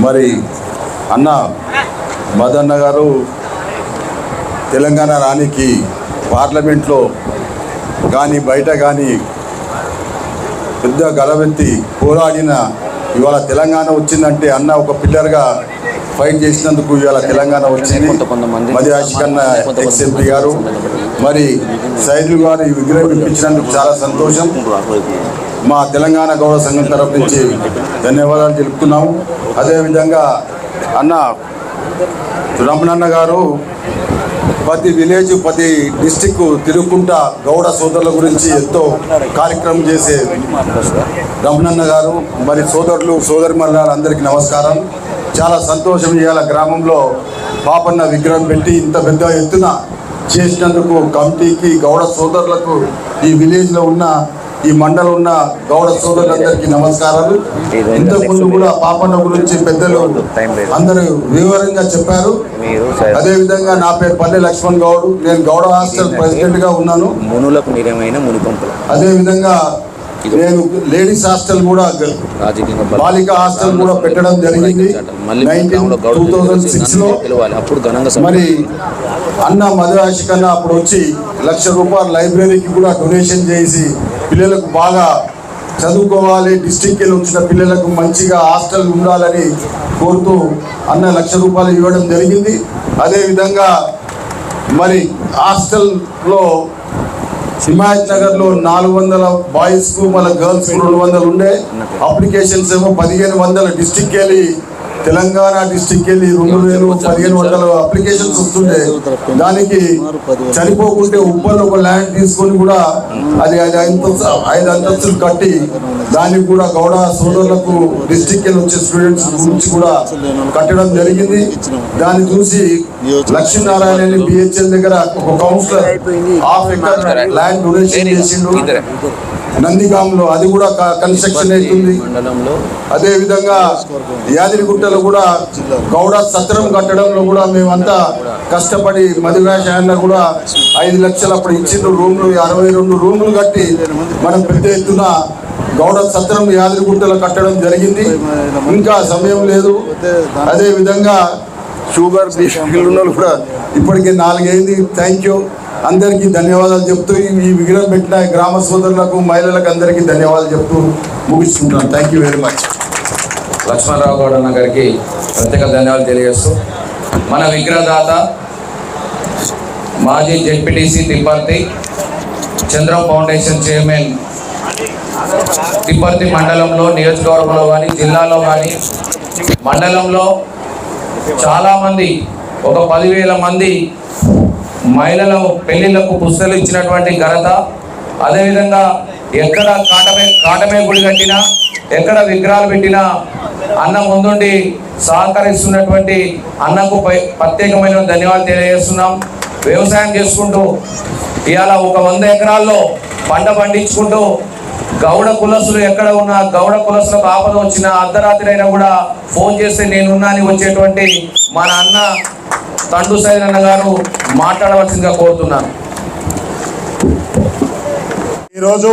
మరి అన్న మదన్న గారు తెలంగాణ రానికి పార్లమెంట్లో కానీ బయట కానీ పెద్ద గలవెత్తి పోరాడిన ఇవాళ తెలంగాణ వచ్చిందంటే అన్న ఒక పిల్లర్గా ఫైట్ చేసినందుకు ఇవాళ తెలంగాణ వచ్చింది. మది ఆశికన్న ఎక్స్ ఎంపీ గారు మరి సైదులు గారు ఈ విగ్రహం ఇప్పించినందుకు చాలా సంతోషం. మా తెలంగాణ గౌరవ సంఘం తరపు నుంచి ధన్యవాదాలు తెలుపుతున్నాము. అదేవిధంగా అన్న రమణన్న గారు ప్రతి విలేజ్ ప్రతి డిస్టిక్ తిరుగుకుంటా గౌడ సోదరుల గురించి ఎంతో కార్యక్రమం చేసే రమణన్న గారు మరి సోదరులు సోదరి అందరికీ నమస్కారం. చాలా సంతోషం ఇవాళ గ్రామంలో పాపన్న విగ్రహం పెట్టి ఇంత పెద్ద ఎత్తున చేసినందుకు కమిటీకి గౌడ సోదరులకు ఈ విలేజ్లో ఉన్న ఈ మండలం ఉన్న గౌడ సోదరులందరికీ నమస్కారాలు. ఇంతకుముందు కూడా పాపన్న గురించి పెద్దలు అందరూ వివరంగా చెప్పారు. మీరు అదే విధంగా నా పేరు పల్లె లక్ష్మణ్ గౌడ్. నేను గౌడ హాస్టల్ ప్రెసిడెంట్గా ఉన్నాను. మునులకు నిరమైన మునిపంపుల. అదే విధంగా నేను లేడీస్ హాస్టల్ కూడా బాలిక హాస్టల్ కూడా పెట్టడం జరిగింది. టూ థౌజండ్ సిక్స్లో అప్పుడు మరి అన్న మధురాశి కన్నా అప్పుడు వచ్చి లక్ష రూపాయలు లైబ్రరీకి కూడా డొనేషన్ చేసి పిల్లలకు బాగా చదువుకోవాలి డిస్టిక్ వెళ్ళి వచ్చిన పిల్లలకు మంచిగా హాస్టల్ ఉండాలని కోరుతూ అన్న లక్ష రూపాయలు ఇవ్వడం జరిగింది. అదేవిధంగా మరి హాస్టల్లో హిమాయత్ నగర్లో నాలుగు వందల బాయ్స్కు మళ్ళీ గర్ల్స్ రెండు వందలు ఉండే. అప్లికేషన్స్ ఏమో పదిహేను వందల. డిస్టిక్ వెళ్ళి తెలంగాణ డిస్టిక్ వెళ్ళి రెండు వేలు పదిహేను వందల అప్లికేషన్స్ వస్తుండే దానికి చనిపోకుంటే ఉప్పల్ ఒక ల్యాండ్ తీసుకొని కూడా అది ఐదు అంతస్తు ఐదు అంతస్తులు కట్టి దానికి కూడా గౌడ సోదరులకు డిస్టిక్ వెళ్ళి వచ్చే స్టూడెంట్స్ గురించి కూడా కట్టడం జరిగింది. దాన్ని చూసి లక్ష్మీనారాయణ బిహెచ్ఎల్ దగ్గర ఒక councillor half acre land donation చేసిండు. నందిగాంలో అది కూడా క- కన్స్ట్రక్షన్ అవుతుంది. మండలంలో అదే విధంగా యాదిరిగుట్టలో కూడా గౌడ సత్రం కట్టడంలో కూడా మేమంతా కష్టపడి మధురాశాయన కూడా ఐదు లక్షలు అప్పుడు ఇచ్చిండ్రు. రూమ్లు అరవై రెండు రూమ్లు కట్టి మనం పెద్ద ఎత్తున గౌడ సత్రం యాదిరిగుట్టలో కట్టడం జరిగింది. ఇంకా సమయం లేదు. అదే విధంగా షుగర్ కూడా ఇప్పటికే నాలుగైంది. థ్యాంక్ యూ అందరికీ ధన్యవాదాలు చెప్తూ ఈ విగ్రహం పెట్టిన గ్రామ సోదరులకు మహిళలకు అందరికీ ధన్యవాదాలు చెప్తూ ముగిస్తుంటాను thank you very much Lakshmanarao Goud అన్న గారికి ప్రత్యేక ధన్యవాదాలు తెలియజేస్తూ మన విగ్రహదాత మాజీ ZPTC Tipparthi Chandram foundation chairman Tipparthi మండలంలో నియోజకవర్గంలో కానీ జిల్లాలో కానీ మండలంలో చాలామంది ఒక పదివేల మంది మహిళల పెళ్ళిళ్ళకు పుస్తలు ఇచ్చినటువంటి ఘనత అదేవిధంగా ఎక్కడ కాటమే కాటమే గుడి కట్టినా ఎక్కడ విగ్రహాలు పెట్టినా అన్న ముందుండి సహకరిస్తున్నటువంటి అన్నకు ప్రత్యేకమైన ధన్యవాదాలు తెలియజేస్తున్నాం. వ్యవసాయం చేసుకుంటూ ఇవాళ ఒక వంద ఎకరాల్లో పంట పండించుకుంటూ గౌడ కులసులు ఎక్కడ ఉన్నా గౌడ కులసులకు ఆపద వచ్చిన అర్ధరాత్రి అయినా కూడా ఫోన్ చేస్తే నేనున్నా అని వచ్చేటువంటి మన అన్న తండు సైదన్ గారు మాట్లాడవలసిందిగా కోరుతున్నాను. ఈరోజు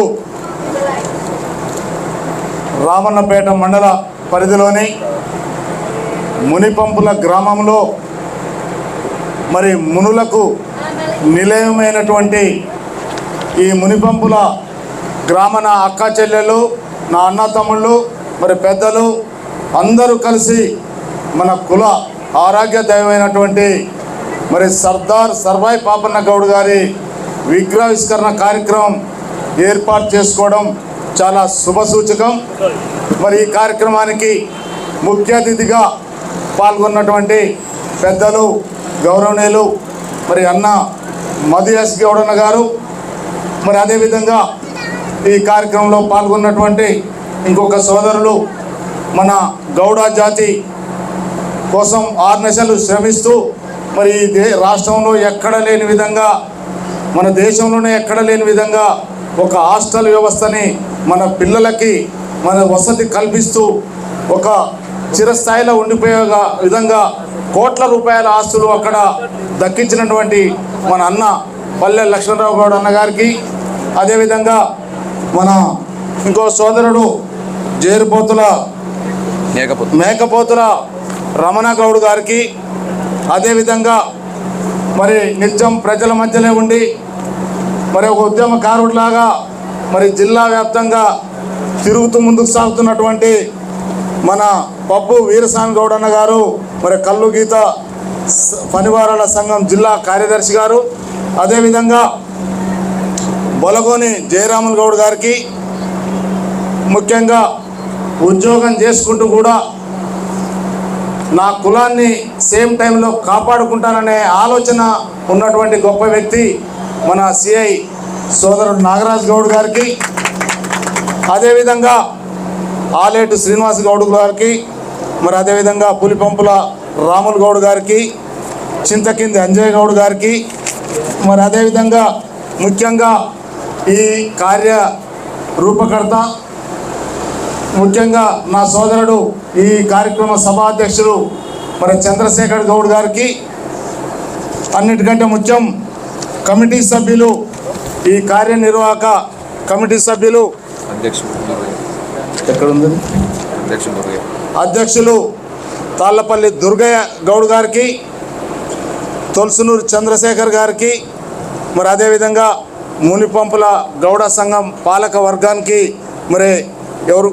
రామన్నపేట మండల పరిధిలోని మునిపంపుల గ్రామంలో మరి మునులకు నిలయమైనటువంటి ఈ మునిపంపుల గ్రామ నా అక్క చెల్లెలు నా అన్న తమ్ముళ్ళు మరి పెద్దలు అందరూ కలిసి మన కుల ఆరోగ్య దైవమైనటువంటి మరి సర్దార్ సర్వాయి పాపన్న గౌడ్ గారి విగ్రహావిష్కరణ కార్యక్రమం ఏర్పాటు చేసుకోవడం చాలా శుభసూచకం మరి ఈ కార్యక్రమానికి ముఖ్య అతిథిగా పాల్గొన్నటువంటి పెద్దలు గౌరవనీయులు మరి అన్న మధుయాస్ గౌడన్న గారు మరి అదేవిధంగా ఈ కార్యక్రమంలో పాల్గొన్నటువంటి ఇంకొక సోదరులు మన గౌడ జాతి కోసం ఆరు నెలలు శ్రమిస్తూ మరి దే రాష్ట్రంలో ఎక్కడ లేని విధంగా మన దేశంలోనే ఎక్కడ లేని విధంగా ఒక హాస్టల్ వ్యవస్థని మన పిల్లలకి మన వసతి కల్పిస్తూ ఒక చిరస్థాయిలో ఉండిపోయే విధంగా కోట్ల రూపాయల ఆస్తులు అక్కడ దక్కించినటువంటి మన అన్న పల్లె లక్ష్మణరావు గౌడ్ అన్న గారికి అదేవిధంగా మన ఇంకో సోదరుడు జేరుపోతుల మేకపోతుల రమణ గౌడ్ గారికి అదేవిధంగా మరి నిత్యం ప్రజల మధ్యనే ఉండి మరి ఒక ఉద్యమకారుడిలాగా మరి జిల్లా వ్యాప్తంగా తిరుగుతూ ముందుకు సాగుతున్నటువంటి మన పప్పు వీరస్వామి గౌడ్ అన్న గారు మరి కల్లు గీత పనివారాల సంఘం జిల్లా కార్యదర్శి గారు అదేవిధంగా బొలగోని జయరాములు గౌడ్ గారికి ముఖ్యంగా ఉద్యోగం చేసుకుంటూ కూడా నా కులాన్ని సేమ్ టైంలో కాపాడుకుంటాననే ఆలోచన ఉన్నటువంటి గొప్ప వ్యక్తి మన సిఐ సోదరుడు నాగరాజ్ గౌడ్ గారికి అదేవిధంగా ఆలేటు శ్రీనివాస్ గౌడ్ గారికి మరి అదేవిధంగా పులిపంపుల రాములు గౌడ్ గారికి చింతకింది అంజయ్ గౌడ్ గారికి మరి అదేవిధంగా ముఖ్యంగా ఈ కార్య రూపకర్త ముఖ్యంగా నా సోదరుడు ఈ కార్యక్రమ సభాధ్యక్షుడు మరి చంద్రశేఖర్ గౌడ్ గారికి అన్నిటికంటే ముఖ్యం కమిటీ సభ్యులు ఈ కార్యనిర్వాహక కమిటీ సభ్యులు ఎక్కడుంది. అధ్యక్షులు తాళ్ళపల్లి దుర్గయ్య గౌడ్ గారికి తొలసునూరు చంద్రశేఖర్ గారికి మరి అదేవిధంగా మునిపంపుల గౌడ సంఘం పాలక వర్గానికి మరి ఎవరు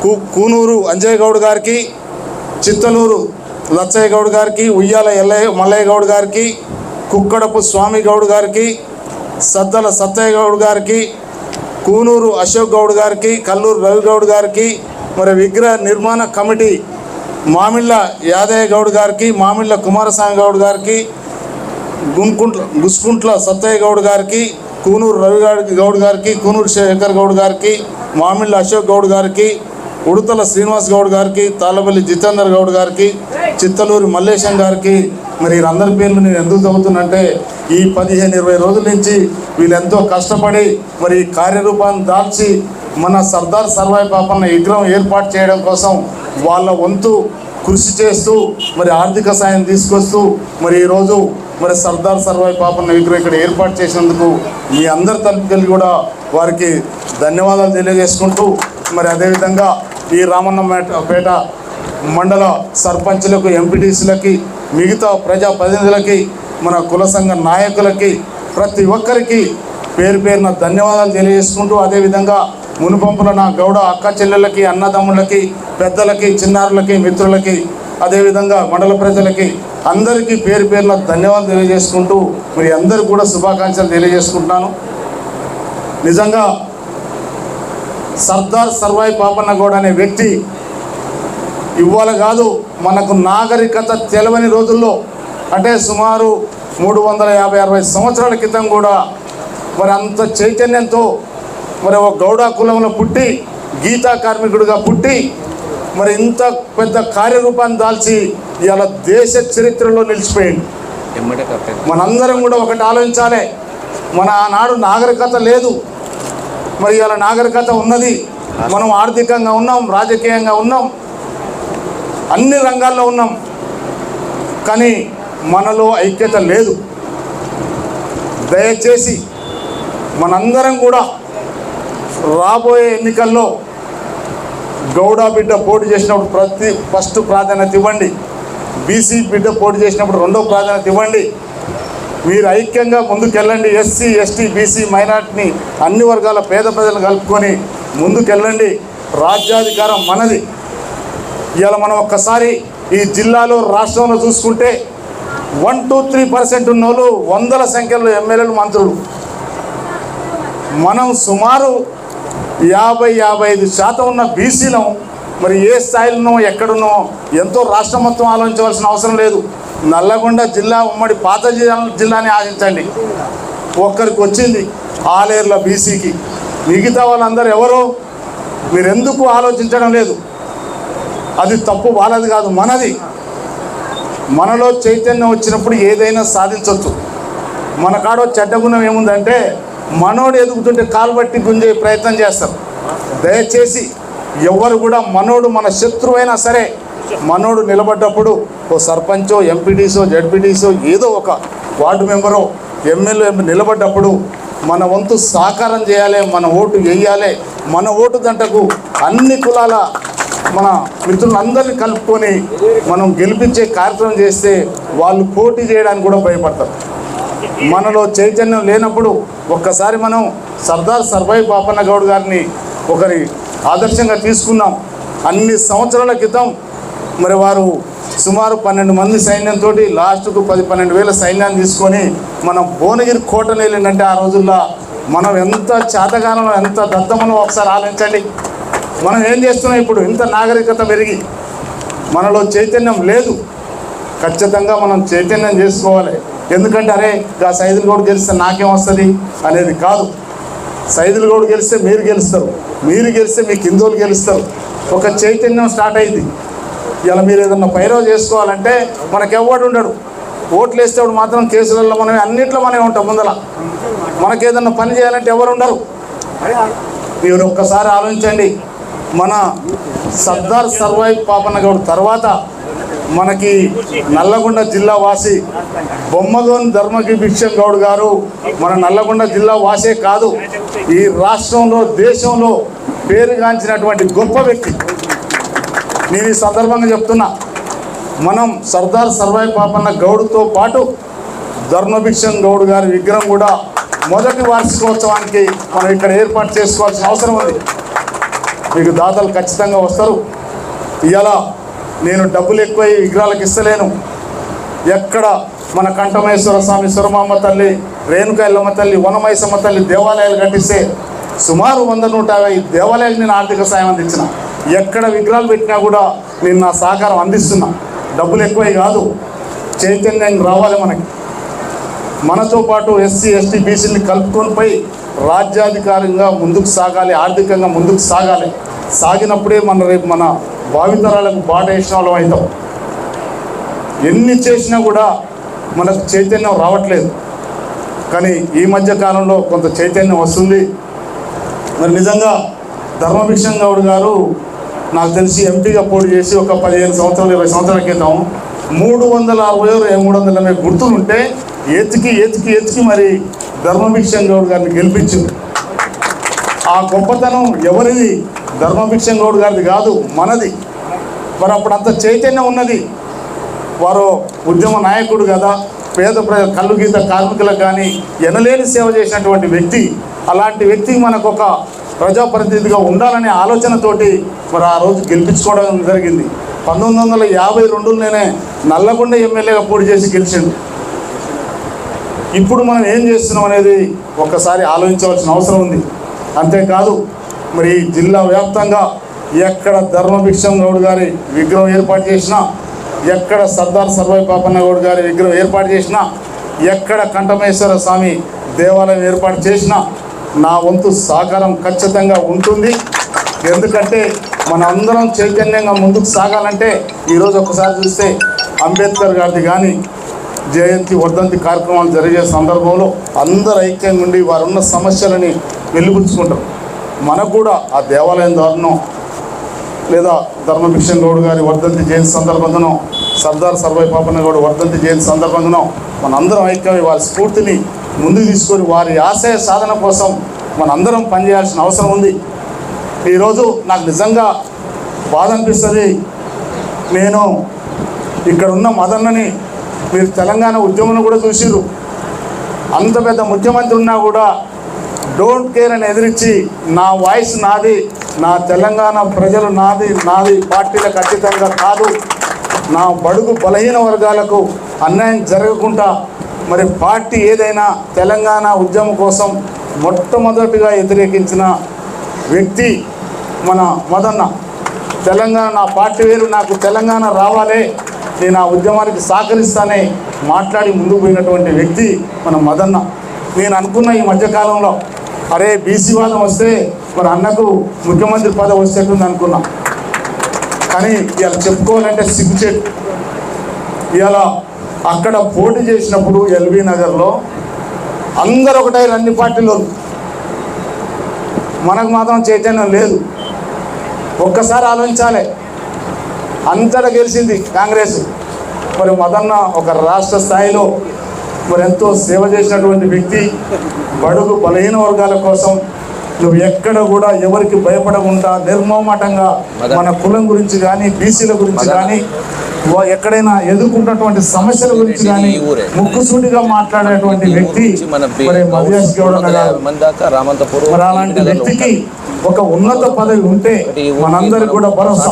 కూ కూనూరు అంజయ్ గౌడ్ గారికి చిత్తలూరు లచ్చయ్య గౌడ్ గారికి ఉయ్యాల ఎల్లయ్య మల్లయ్య గౌడ్ గారికి కుక్కడపు స్వామి గౌడ్ గారికి సద్దల సత్తయ్య గౌడ్ గారికి కూనూరు అశోక్ గౌడ్ గారికి కల్లూరు రవి గౌడ్ గారికి మరి విగ్రహ నిర్మాణ కమిటీ మామిళ్ళ యాదయ్య గౌడ్ గారికి మామిళ్ళ కుమారస్వామి గౌడ్ గారికి గుంకుంట్ల గుస్కుంట్ల సత్తయ్య గౌడ్ గారికి కూనూరు రవి గౌడ్ గారికి కూనూరు శేఖర్ గౌడ్ గారికి మామిళ్ళ అశోక్ గౌడ్ గారికి ఉడతల శ్రీనివాస్ గౌడ్ గారికి తాళ్ళపల్లి జితేందర్ గౌడ్ గారికి చిత్తలూరి మల్లేశం గారికి మరి వీరందరి పేర్లు నేను ఎందుకు చదువుతున్నంటే ఈ పదిహేను ఇరవై రోజుల నుంచి వీళ్ళెంతో కష్టపడి మరి కార్యరూపాన్ని దాల్చి మన సర్దార్ సర్వాయి పాపన్న విగ్రహం ఏర్పాటు చేయడం కోసం వాళ్ళ వంతు కృషి చేస్తూ మరి ఆర్థిక సాయం తీసుకొస్తూ మరి ఈరోజు మరి సర్దార్ సర్వాయి పాపన్న విగ్రహం ఇక్కడ ఏర్పాటు చేసినందుకు మీ అందరి తరపుకెళ్ళి కూడా వారికి ధన్యవాదాలు తెలియజేసుకుంటూ మరి అదేవిధంగా ఈ రామన్న పేట మండల సర్పంచ్లకు ఎంపీటీసీలకి మిగతా ప్రజా ప్రతినిధులకి మన కుల సంఘ నాయకులకి ప్రతి ఒక్కరికి పేరు పేరున ధన్యవాదాలు తెలియజేసుకుంటూ అదేవిధంగా మునుపంపుల నా గౌడ అక్క చెల్లెళ్ళకి అన్నదమ్ములకి పెద్దలకి చిన్నారులకి మిత్రులకి అదేవిధంగా మండల ప్రజలకి అందరికీ పేరు పేరున ధన్యవాదాలు తెలియజేసుకుంటూ మరి అందరికీ కూడా శుభాకాంక్షలు తెలియజేసుకుంటున్నాను. నిజంగా సర్దార్ సర్వాయి పాపన్న గౌడ్ అనే వ్యక్తి ఇవాళ కాదు మనకు నాగరికత తెలవని రోజుల్లో అంటే సుమారు మూడు వందల యాభై అరవై సంవత్సరాల క్రితం కూడా మరి అంత చైతన్యంతో మరి ఒక గౌడ కులంలో పుట్టి గీతా కార్మికుడిగా పుట్టి మరి ఇంత పెద్ద కార్యరూపాన్ని దాల్చి ఇవాళ దేశ చరిత్రలో నిలిచిపోయింది. మనందరం కూడా ఒకటి ఆలోచించాలి మన ఆనాడు నాగరికత లేదు మరి ఇవాళ నాగరికత ఉన్నది. మనం ఆర్థికంగా ఉన్నాం రాజకీయంగా ఉన్నాం. అన్ని రంగాల్లో ఉన్నాం. కానీ మనలో ఐక్యత లేదు. దయచేసి మనందరం కూడా రాబోయే ఎన్నికల్లో గౌడ బిడ్డ పోటీ చేసినప్పుడు ప్రతి ఫస్ట్ ప్రాధాన్యత ఇవ్వండి. బీసీ బిడ్డ పోటీ చేసినప్పుడు రెండో ప్రాధాన్యత ఇవ్వండి. మీరు ఐక్యంగా ముందుకెళ్ళండి. ఎస్సీ ఎస్టీ బీసీ మైనార్టీని అన్ని వర్గాల పేద ప్రజలను కలుపుకొని ముందుకెళ్ళండి. రాజ్యాధికారం మనది. ఇవాళ మనం ఒక్కసారి ఈ జిల్లాలో రాష్ట్రంలో చూసుకుంటే వన్ టూ త్రీ పర్సెంట్ ఉన్న వాళ్ళు వందల సంఖ్యలో ఎమ్మెల్యేలు మంత్రులు. మనం సుమారు యాభై యాభై ఐదు శాతం ఉన్న బీసీలం. మరి ఏ స్థాయిలో ఉన్నామో ఎక్కడున్నామో ఎంతో రాష్ట్రం మొత్తం ఆలోచించవలసిన అవసరం లేదు. నల్లగొండ జిల్లా ఉమ్మడి పాత జిల్లాని ఆశించండి. ఒక్కరికి వచ్చింది ఆలేర్ల బీసీకి. మిగతా వాళ్ళందరూ ఎవరు మీరెందుకు ఆలోచించడం లేదు. అది తప్పు వాళ్ళది కాదు మనది. మనలో చైతన్యం వచ్చినప్పుడు ఏదైనా సాధించవచ్చు మన కాడో చెడ్డ గుణం ఏముందంటే మనోడు ఎదుగుతుంటే కాలుబట్టి గుంజే ప్రయత్నం చేస్తారు. దయచేసి ఎవరు కూడా మనోడు మన శత్రువైనా సరే మనోడు నిలబడ్డప్పుడు ఓ సర్పంచో ఎంపీటీసో జడ్పీటీసో ఏదో ఒక వార్డు మెంబరో ఎమ్మెల్యే నిలబడ్డప్పుడు మన వంతు సహకారం చేయాలి మన ఓటు వేయాలి మన ఓటు దంటకు అన్ని కులాల మన మిత్రులందరినీ కలుపుకొని మనం గెలిపించే కార్యక్రమం చేస్తే వాళ్ళు పోటీ చేయడానికి కూడా భయపడతారు. మనలో చైతన్యం లేనప్పుడు ఒక్కసారి మనం సర్దార్ సర్వాయి పాపన్న గౌడ్ గారిని ఒకరి ఆదర్శంగా తీసుకున్నాం. అన్ని సంవత్సరాల క్రితం మరి వారు సుమారు పన్నెండు మంది సైన్యంతో లాస్ట్కు పది పన్నెండు వేల సైన్యాన్ని తీసుకొని మనం భువనగిరి కోటను వెళ్ళిందంటే ఆ రోజుల్లో మనం ఎంత చేతగానం ఎంత దత్తమనో ఒకసారి ఆలోచించండి. మనం ఏం చేస్తున్నాం ఇప్పుడు? ఇంత నాగరికత పెరిగి మనలో చైతన్యం లేదు. ఖచ్చితంగా మనం చైతన్యం చేసుకోవాలి. ఎందుకంటే అరే ఆ సైదులగోడ్ గెలిస్తే నాకేం వస్తుంది అనేది కాదు. సైదులు గెలిస్తే మీరు గెలుస్తారు. మీరు గెలిస్తే మీ కిందోళ్ళు గెలుస్తారు. ఒక చైతన్యం స్టార్ట్ అయింది. ఇలా మీరు ఏదన్నా పైరవ చేసుకోవాలంటే మనకెవ్వడు ఉండడు. ఓట్లు వేసేవాడు మాత్రం కేసులలో మనమే అన్నిట్లో మనమే ఉంటాం ముందల. మనకేదన్నా పని చేయాలంటే ఎవరు ఉండరు. మీరు ఒక్కసారి ఆలోచించండి. మన సర్దార్ సర్వాయి పాపన్న గౌడ్ తర్వాత మనకి నల్లగొండ జిల్లా వాసి బొమ్మగోన్ ధర్మకి భిక్షం గౌడ్ గారు మన నల్లగొండ జిల్లా వాసే కాదు ఈ రాష్ట్రంలో దేశంలో పేరుగాంచినటువంటి గొప్ప వ్యక్తి. నేను ఈ సందర్భంగా చెప్తున్నా మనం సర్దార్ సర్వాయి పాపన్న గౌడ్తో పాటు ధర్మభిక్షన్ గౌడ్ గారి విగ్రహం కూడా మొదటి వార్షికోత్సవానికి మనం ఇక్కడ ఏర్పాటు చేసుకోవాల్సిన అవసరం ఉంది. మీకు దాతలు ఖచ్చితంగా వస్తారు. ఇవాళ నేను డబ్బులు ఎక్కువ విగ్రహాలకు ఇస్తలేను. ఎక్కడ మన కంఠమేశ్వర స్వామి సురమామ్మ తల్లి రేణుకా ఎల్లమ్మ తల్లి వనమైసమ్మ తల్లి దేవాలయాలు కట్టిస్తే సుమారు వంద నూట యాభై దేవాలయాలు నేను ఆర్థిక సాయం అందించిన. ఎక్కడ విగ్రహాలు పెట్టినా కూడా నేను నా సహకారం అందిస్తున్నా. డబ్బులు ఎక్కువే కాదు చైతన్యం రావాలి మనకి. మనతో పాటు ఎస్సీ ఎస్టీ బీసీని కలుపుకొని పోయి రాజ్యాధికారంగా ముందుకు సాగాలి ఆర్థికంగా ముందుకు సాగాలి. సాగినప్పుడే మన రేపు మన భావితరాలకు బాట వేసిన వాళ్ళం అవుతాం. ఎన్ని చేసినా కూడా మనకు చైతన్యం రావట్లేదు. కానీ ఈ మధ్య కాలంలో కొంత చైతన్యం వస్తుంది. మరి నిజంగా ధర్మభిక్షం గౌడ్ గారు నాకు తెలిసి ఎంపీగా పోటీ చేసి ఒక పదిహేను సంవత్సరాలు ఇరవై సంవత్సరాల క్రితం మూడు వందల అరవై మూడు వందల ఎనభై గుర్తులుంటే ఎతికి ఎతికి ఎతికి మరి ధర్మభిక్షం గౌడ్ గారిని గెలిపించింది. ఆ గొప్పతనం ఎవరిది? ధర్మభిక్షం గౌడ్ గారిది కాదు మనది. మరి అప్పుడు అంత చైతన్యం ఉన్నది వారు ఉద్యమ నాయకుడు కదా పేద ప్ర కళ్ళు గీత కార్మికులకు కానీ ఎనలేని సేవ చేసినటువంటి వ్యక్తి. అలాంటి వ్యక్తికి మనకు ఒక ప్రజాప్రతినిధిగా ఉండాలనే ఆలోచనతోటి మరి ఆ రోజు గెలిపించుకోవడం జరిగింది. పంతొమ్మిది వందల యాభై రెండులోనే నల్లగొండ ఎమ్మెల్యేగా పోటీ చేసి గెలిచిండు. ఇప్పుడు మనం ఏం చేస్తున్నాం అనేది ఒక్కసారి ఆలోచించవలసిన అవసరం ఉంది. అంతేకాదు మరి ఈ జిల్లా వ్యాప్తంగా ఎక్కడ ధర్మభిక్షం గౌడ్ గారి విగ్రహం ఏర్పాటు చేసినా ఎక్కడ సర్దార్ సర్వై పాపన్న గౌడ్ గారి విగ్రహం ఏర్పాటు చేసినా ఎక్కడ కంఠమేశ్వర స్వామి దేవాలయం ఏర్పాటు చేసినా నా వంతు సహకారం ఖచ్చితంగా ఉంటుంది. ఎందుకంటే మన అందరం చైతన్యంగా ముందుకు సాగాలంటే ఈరోజు ఒకసారి చూస్తే అంబేద్కర్ గారిది కానీ జయంతి వర్ధంతి కార్యక్రమాలు జరిగే సందర్భంలో అందరు ఐక్యంగా ఉండి వారున్న సమస్యలని వెలుగుంచుకుంటారు మనకు కూడా ఆ దేవాలయం ద్వారానో లేదా ధర్మభిషన్ గౌడ్ గారి వర్ధంతి జయంతి సందర్భంగానో సర్దార్ సర్వై పాపన్న గౌడ్ వర్ధంతి జయంతి సందర్భంగానో మనందరం ఐక్యమై వారి స్ఫూర్తిని ముందుకు తీసుకొని వారి ఆశయ సాధన కోసం మనందరం పనిచేయాల్సిన అవసరం ఉంది. ఈరోజు నాకు నిజంగా బాధ అనిపిస్తుంది. నేను ఇక్కడ ఉన్న మదన్నని మీరు తెలంగాణ ఉద్యమం కూడా చూసిర్రు. అంత పెద్ద ముఖ్యమంత్రి ఉన్నా కూడా డోంట్ కేర్ అని ఎదిరించి నా వాయిస్ నాది నా తెలంగాణ ప్రజలు నాది నాది పార్టీల ఖచ్చితంగా కాదు. నా బడుగు బలహీన వర్గాలకు అన్యాయం జరగకుండా మరి పార్టీ ఏదైనా తెలంగాణ ఉద్యమం కోసం మొట్టమొదటిగా వ్యతిరేకించిన వ్యక్తి మన మదన్న. తెలంగాణ నా పార్టీ వేరు నాకు తెలంగాణ రావాలే. నేను ఆ ఉద్యమానికి సహకరిస్తానే మాట్లాడి ముందుకు పోయినటువంటి వ్యక్తి మన మదన్న. నేను అనుకున్న ఈ మధ్యకాలంలో అరే బీసీ వాళ్ళం వస్తే మరి అన్నకు ముఖ్యమంత్రి పదవి వచ్చేట్టుంది అనుకున్నా. కానీ ఇవాళ చెప్పుకోవాలంటే సిగ్గుచేటు. ఇవాళ అక్కడ పోటీ చేసినప్పుడు ఎల్బీ నగర్లో అందరు ఒకటే అన్ని పార్టీలు మనకు మాత్రం చైతన్యం లేదు. ఒక్కసారి ఆలోచించాలి. అంతటా గెలిచింది కాంగ్రెస్. మరి మదన్న ఒక రాష్ట్ర స్థాయిలో మరి ఎంతో సేవ చేసినటువంటి వ్యక్తి బడుగు బలహీన వర్గాల కోసం నువ్వు ఎక్కడ కూడా ఎవరికి భయపడకుండా నిర్మోమాటంగా మన కులం గురించి కానీ బీసీల గురించి కానీ ఎక్కడైనా ఎదుర్కొంటున్నటువంటి సమస్యల గురించి కానీ ముక్కుసూటిగా మాట్లాడేటువంటి వ్యక్తి మరి మరి అలాంటి వ్యక్తికి ఒక ఉన్నత పదవి ఉంటే మనందరికి కూడా భరోసా.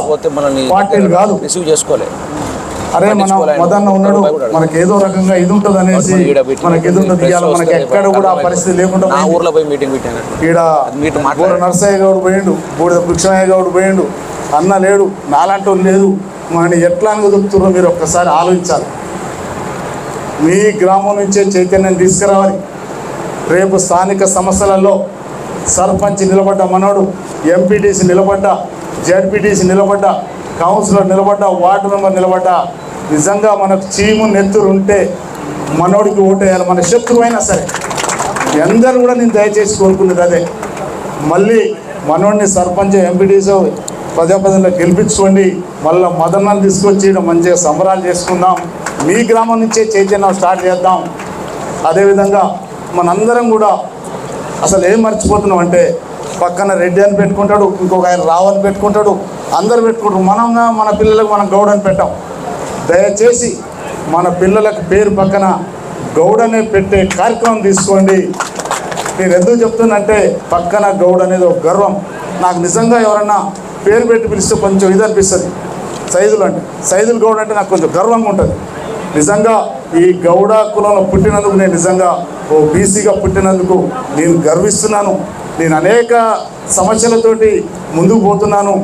పార్టీలు కాదు. రిసీవ్ చేసుకోలే. అరే మన మదన్న ఉన్నాడు. మనకి ఏదో రకంగా ఇది ఉంటుంది అనేసి మనకి ఇది ఉంటుంది. ఇవాళ మనకి ఎక్కడ కూడా పరిస్థితి లేకుండా. ఊర్లో పోయి మీటింగ్ పెట్టాను ఈడ నరసయ్య గౌడ్ పోయిండు. బూడిద కృష్ణయ్య గౌడ్ పోయిండు. అన్న లేడు. నాలాంటి వాళ్ళు లేదు. మన ఎట్లా అనుగుతున్నారో మీరు ఒక్కసారి ఆలోచించాలి. మీ గ్రామం నుంచే చైతన్యం తీసుకురావాలి. రేపు స్థానిక సమస్యలలో సర్పంచ్ నిలబడ్డ మనోడు ఎంపీటీసీ నిలబడ్డ జడ్పీటీసీ నిలబడ్డ కౌన్సిలర్ నిలబడ్డ వార్డు మెంబర్ నిలబడ్డ నిజంగా మనకు చీము నెత్తురు ఉంటే మనోడికి ఓటేయాలి. మన శత్రువైనా సరే. మీ అందరూ కూడా నేను దయచేసి కోరుకున్నది అదే. మళ్ళీ మనోడిని సర్పంచ్ ఎంపీటీసీ పదే గెలిపించుకోండి. మళ్ళీ మదర్నాలు తీసుకొచ్చి మంచిగా సంబరాలు చేసుకుందాం. మీ గ్రామం నుంచే చైతన్యం స్టార్ట్ చేద్దాం. అదేవిధంగా మనందరం కూడా అసలు ఏం మర్చిపోతున్నాం అంటే పక్కన రెడ్డి అని పెట్టుకుంటాడు ఇంకొక ఆయన రావు అని పెట్టుకుంటాడు అందరు పెట్టుకుంటారు. మనంగా మన పిల్లలకు మనం గౌడ్ అని పెట్టాం. దయచేసి మన పిల్లలకు పేరు పక్కన గౌడ్ అనే పెట్టే కార్యక్రమం తీసుకోండి. నేను ఎందుకు చెప్తున్నంటే పక్కన గౌడ్ అనేది ఒక గర్వం. నాకు నిజంగా ఎవరన్నా పేరు పెట్టి పిలిస్తే కొంచెం ఇది అనిపిస్తుంది. సైజులు అంటే సైజులు గౌడ్ అంటే నాకు కొంచెం గర్వంగా ఉంటుంది. నిజంగా ఈ గౌడ కులంలో పుట్టినందుకు నేను నిజంగా ఓ బీసీగా పుట్టినందుకు నేను గర్విస్తున్నాను. నేను అనేక సమస్యలతోటి ముందుకు పోతున్నాను.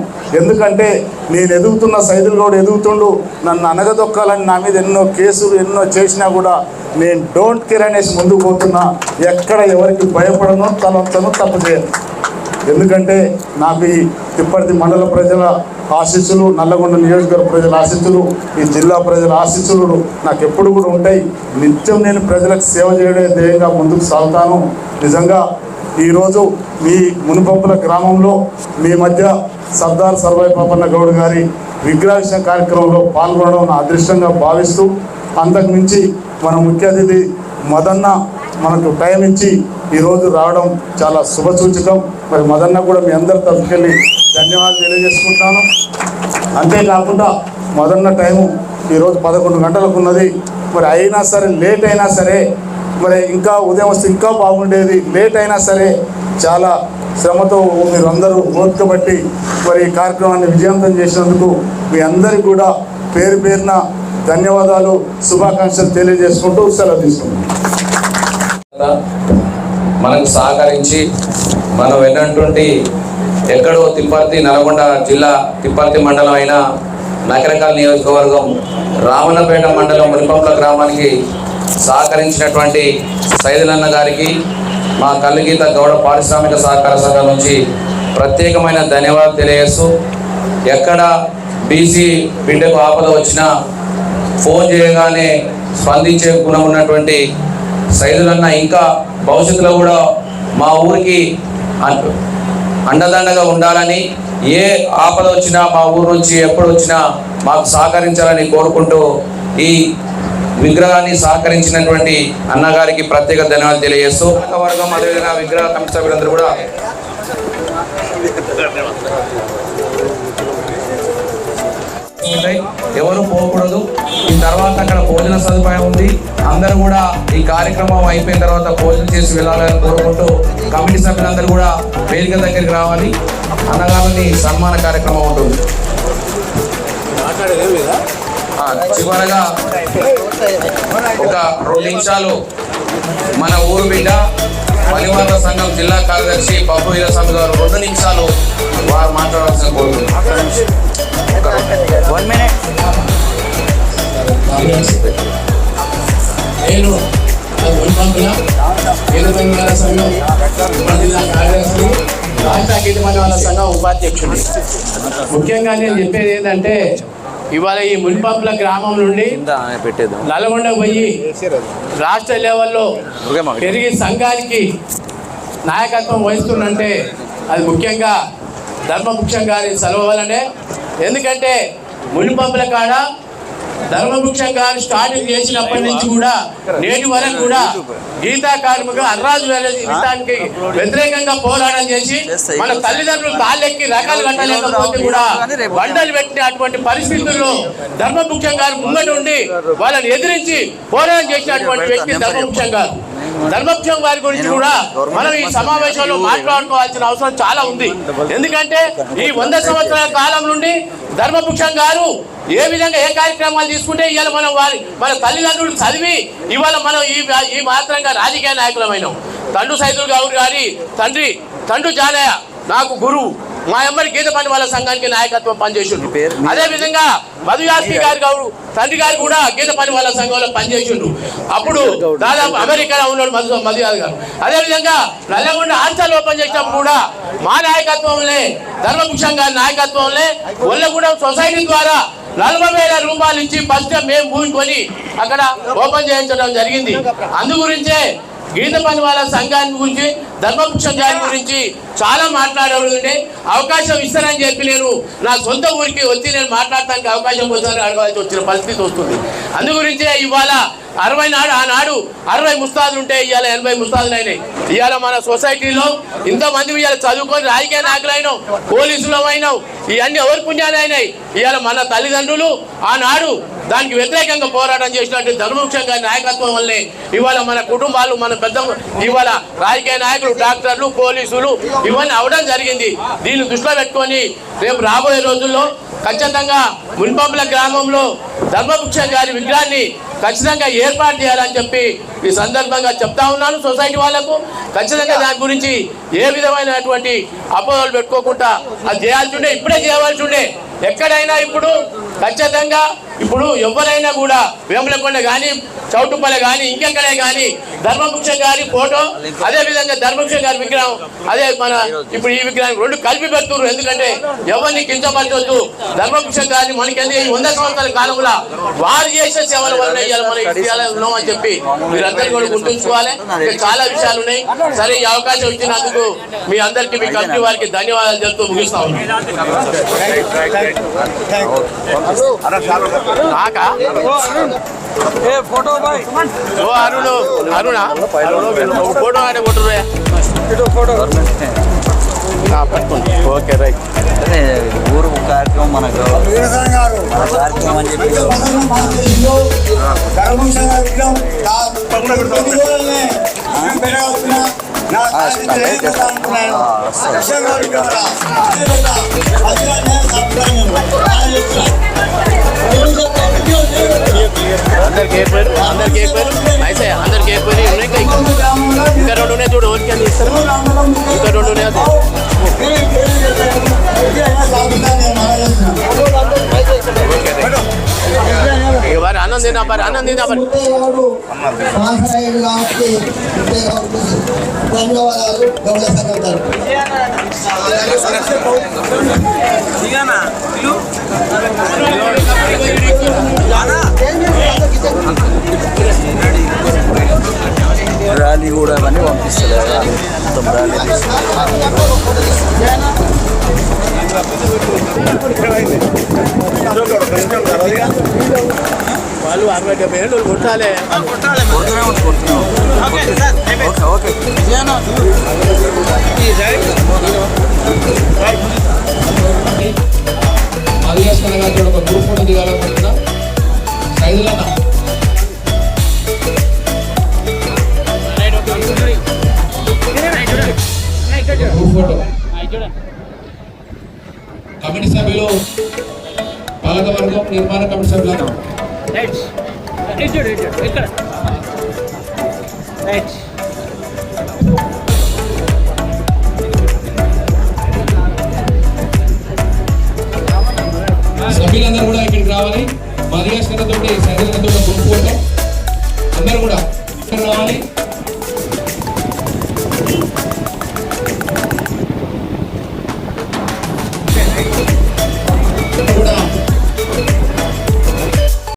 ఎందుకంటే నేను ఎదుగుతున్న సైదులు గౌడ్ ఎదుగుతుండు. నన్ను అనగదొక్కాలని నా మీద ఎన్నో కేసులు ఎన్నో చేసినా కూడా నేను డోంట్ కేర్ అనేసి ముందుకు పోతున్నా. ఎక్కడ ఎవరికి భయపడను తను తప్పు చేయను. ఎందుకంటే నాకు ఈ తిప్పటి మండల ప్రజల ఆశీస్సులు నల్లగొండ నియోజకవర్గ ప్రజల ఆశీస్సులు ఈ జిల్లా ప్రజల ఆశీస్సులు నాకు ఎప్పుడు కూడా ఉంటాయి. నిత్యం నేను ప్రజలకు సేవ చేయడే ధ్యేయంగా ముందుకు సాగుతాను. నిజంగా ఈరోజు మీ మునుపంపుల గ్రామంలో మీ మధ్య సర్దార్ సర్వాయి పాపన్న గౌడ్ గారి విగ్రహ కార్యక్రమంలో పాల్గొనడం నా అదృష్టంగా భావిస్తూ అంతకుమించి మన ముఖ్య అతిథి మదన్న మనకు టైం ఇచ్చి ఈరోజు రావడం చాలా శుభసూచకం. మరి మదన్న కూడా మీ అందరి తరఫుకెళ్ళి ధన్యవాదాలు తెలియజేసుకుంటాను. అంతేకాకుండా మదన్న టైము ఈరోజు పదకొండు గంటలకు ఉన్నది. మరి అయినా సరే లేట్ అయినా సరే మరి ఇంకా ఉదయం వస్తే ఇంకా బాగుండేది. లేట్ అయినా సరే చాలా శ్రమతో మీరు అందరూ మరి ఈ కార్యక్రమాన్ని విజయవంతం చేసినందుకు మీ అందరికీ కూడా పేరు పేరున ధన్యవాదాలు శుభాకాంక్షలు తెలియజేసుకుంటూ సెలవు తీసుకుంటాం మనకు సహకరించి మనం వెళ్ళినటువంటి ఎక్కడో తిప్పర్తి నల్గొండ జిల్లా తిప్పర్తి మండలం అయిన నకరకాల నియోజకవర్గం రామన్నపేట మండలం మునిపంపల గ్రామానికి సహకరించినటువంటి సైదులన్న గారికి మా కల్లుగీత గౌడ పారిశ్రామిక సహకార సంఘం నుంచి ప్రత్యేకమైన ధన్యవాదాలు తెలియజేస్తూ ఎక్కడ బీసీ బిడ్డకు ఆపద వచ్చినా ఫోన్ చేయగానే స్పందించే గుణం ఉన్నటువంటి సైదులన్న ఇంకా భవిష్యత్తులో కూడా మా ఊరికి అండదండగా ఉండాలని ఏ ఆపద వచ్చినా మా ఊరు నుంచి ఎప్పుడు వచ్చినా మాకు సహకరించాలని కోరుకుంటూ ఈ విగ్రహాన్ని సహకరించినటువంటి అన్నగారికి ప్రత్యేక ధన్యవాదాలు తెలియజేస్తూ వర్గం అదేవిధంగా విగ్రహ కమిటీ సభ్యులందరూ కూడా ఉంటాయి. ఎవరు పోకూడదు. ఈ తర్వాత అక్కడ భోజన సదుపాయం ఉంది. అందరూ కూడా ఈ కార్యక్రమం అయిపోయిన తర్వాత భోజనం చేసి వెళ్ళాలని కోరుకుంటూ కమిటీ సభ్యులందరూ కూడా వేదిక దగ్గరికి రావాలి. అన్నగారిని సన్మాన కార్యక్రమం ఉంటుంది. చివరగా ఒక రెండు నిమిషాలు మన ఊరు బిడ్డ పనివాద సంఘం జిల్లా కార్యదర్శి పప్పు వీరస్వామి గారు రెండు నిమిషాలు వారు మాట్లాడాల్సిన నేను పనివాళ్ళ సంఘం జిల్లా కార్యదర్శి రాష్ట్ర పనివాళ్ళ సంఘం ఉపాధ్యక్షుడు ముఖ్యంగా నేను చెప్పేది ఏంటంటే ఇవాళ ఈ మున్పంపుల గ్రామం నుండి నల్గొండ పోయి రాష్ట్ర లెవెల్లో. పెరిగి సంఘానికి నాయకత్వం వహిస్తుందంటే అది ముఖ్యంగా ధర్మముఖ్యం గారి సెలవు వల్లనే ఎందుకంటే మునిపంపుల కాడ ధర్మవృక్షం గారు స్టార్టింగ్ చేసినప్పటి నుంచి కూడా నేటి వరకు కూడా గీతా కార్మికులు అర్రాజు విధానికి వ్యతిరేకంగా పోరాటం చేసి మన తల్లిదండ్రులు తాళ్ళెక్కి రకాలు కట్టలేకపోతే కూడా బండలు పెట్టిన అటువంటి పరిస్థితుల్లో ధర్మవృక్షం గారు ముంగట ఉండి వాళ్ళని ఎదిరించి పోరాటం చేసినటువంటి వ్యక్తి ధర్మవృక్షం గారు ధర్మవృక్షం వారి గురించి కూడా మనం ఈ సమావేశంలో మాట్లాడుకోవాల్సిన అవసరం చాలా ఉంది. ఎందుకంటే ఈ వంద సంవత్సరాల కాలం నుండి ధర్మవృక్షం గారు ఏ విధంగా ఏ కార్యక్రమాలు తీసుకుంటే ఇవాళ మనం వారి మన తల్లిదండ్రులు చదివి ఇవాళ మనం ఈ ఈ మాత్రంగా రాజకీయ నాయకులమైనాం. తండ్రి సైదులు గౌరు గారి తండ్రి తండ్రి జానయ్య నాకు గురువు. మా అమ్మడి గీత పని వాళ్ళ సంఘానికి నాయకత్వం పనిచేసిండు? అదే విధంగా మధుయాస్మి గారు గౌరు తండ్రి గారు కూడా గీత పని వాళ్ళ సంఘంలో పనిచేసిండు. అప్పుడు దాదాపు అమెరికాలో ఉన్నాడు మధు మధుయాద్ గారు. అదే విధంగా నల్లగొండ హాస్టల్ ఓపెన్ చేసినప్పుడు కూడా మా నాయకత్వంలో ధర్మభూషణ్ గారి నాయకత్వంలో ఒల్లగూడెం సొసైటీ ద్వారా నలభై వేల రూపాయలు ఇచ్చి ఫస్ట్ మేము భూమి కొని అక్కడ ఓపెన్ చేయించడం జరిగింది. అందు గురించే గీత పని వాళ్ళ సంఘాన్ని గురించి ధర్మవృక్షం గారి గురించి చాలా మాట్లాడేవాళ్ళంటే అవకాశం ఇస్తానని చెప్పి నేను నా సొంత ఊరికి వచ్చి నేను మాట్లాడటానికి అవకాశం కోసం అడగాల్సి వచ్చిన పరిస్థితి వస్తుంది. అందు గురించే ఇవాళ అరవై నాడు ఆనాడు అరవై ముస్తాదులు ఉంటే ఇవాళ ఎనభై ముస్తాదులు అయినాయి. ఇవాళ మన సొసైటీలో ఇంతమంది ఇవాళ చదువుకొని రాజకీయ నాయకులు అయినాం పోలీసులు అయినాం ఇవన్నీ ఎవరి పుణ్యాలు అయినాయి. ఇవాళ మన తల్లిదండ్రులు ఆనాడు దానికి వ్యతిరేకంగా పోరాటం చేసినట్టు ధర్మవృక్షం గారి నాయకత్వం వల్లే ఇవాళ మన కుటుంబాలు మన పెద్ద ఇవాళ రాజకీయ నాయకులు డాక్టర్లు పోలీసులు ఇవన్నీ అవడం జరిగింది. దీన్ని దృష్టిలో పెట్టుకొని రేపు రాబోయే రోజుల్లో ఖచ్చితంగా మున్పంపుల గ్రామంలో ధర్మవృక్షం గారి విగ్రహాన్ని ఖచ్చితంగా ఏర్పాటు చేయాలని చెప్పి ఈ సందర్భంగా చెప్తా ఉన్నాను సొసైటీ వాళ్ళకు ఖచ్చితంగా దాని గురించి ఏ విధమైనటువంటి అపోహలు పెట్టుకోకుండా అది చేయాల్సి ఉండే ఇప్పుడే చేయవలసి ఉండే ఎక్కడైనా ఇప్పుడు ఖచ్చితంగా ఇప్పుడు ఎవరైనా కూడా వేములకొండ కానీ చౌటుపల్లి కానీ ఇంకెక్కడే కానీ ధర్మవృక్షం గారి ఫోటో అదే విధంగా ధర్మవృక్షం గారి విగ్రహం అదే మన ఇప్పుడు ఈ విగ్రహం రెండు కలిపి పెడుతున్నారు. ఎందుకంటే ఎవరిని కించపరచొద్దు. ధర్మవృక్షం గారిని మనకి వంద సంవత్సరాల కాలంలో వారు చేసే సేవల వల్ల మనం ఉన్నాం అని చెప్పి మీరందరూ కూడా గుర్తుంచుకోవాలి. చాలా విషయాలు ఉన్నాయి. సరే ఈ అవకాశం ఇచ్చినందుకు మీ అందరికీ మీ కమిటీ వారికి ధన్యవాదాలు చెప్తూ ముగిస్తా నాకా ఓ అరుణ్. అరుణ ఫోటో ఆడే ఫోటో. పట్టుకోండి. Okay right. అదే ఊరు కార్యక్రమం మనకు మన కార్యక్రమం అని చెప్పి అందరికి ఏర్పారు అందరికి ఏర్పారు అయితే అందరికి ఏర్పారు ఉన్నాయి ఇంకా ఇంకా రెండు ఉన్నాయి చూడు ఓకే అని ఇస్తారు ఇంకా రెండు ఉన్నాయి అది ఇక వారి అన్నం తిన్నా మరి అన్నం తిన్నా మరి పాసాయిలు కాబట్టి ధన్యవాదాలు గౌరవ సంఘం తరఫున. ర్యాలీ కూడా అవన్నీ పంపిస్తారు కదా మొత్తం ర్యాలీ వాళ్ళు అరవై డెబ్బై ఏళ్ళు కొట్టాలి. కొడుతూనే ఒక గ్రూప్ ఫోటో దిగాలనుకుంటున్నా సైదులన్న గ్రూప్ ఫోటో కమిటీ సభ్యులు పాలకవర్గం నిర్మాణ కమిటీ సభ్యులను సభ్యులందరూ కూడా ఇక్కడికి రావాలి. మదియాస్ తోటి ఫోటో అందరూ కూడా ఇక్కడ రావాలి.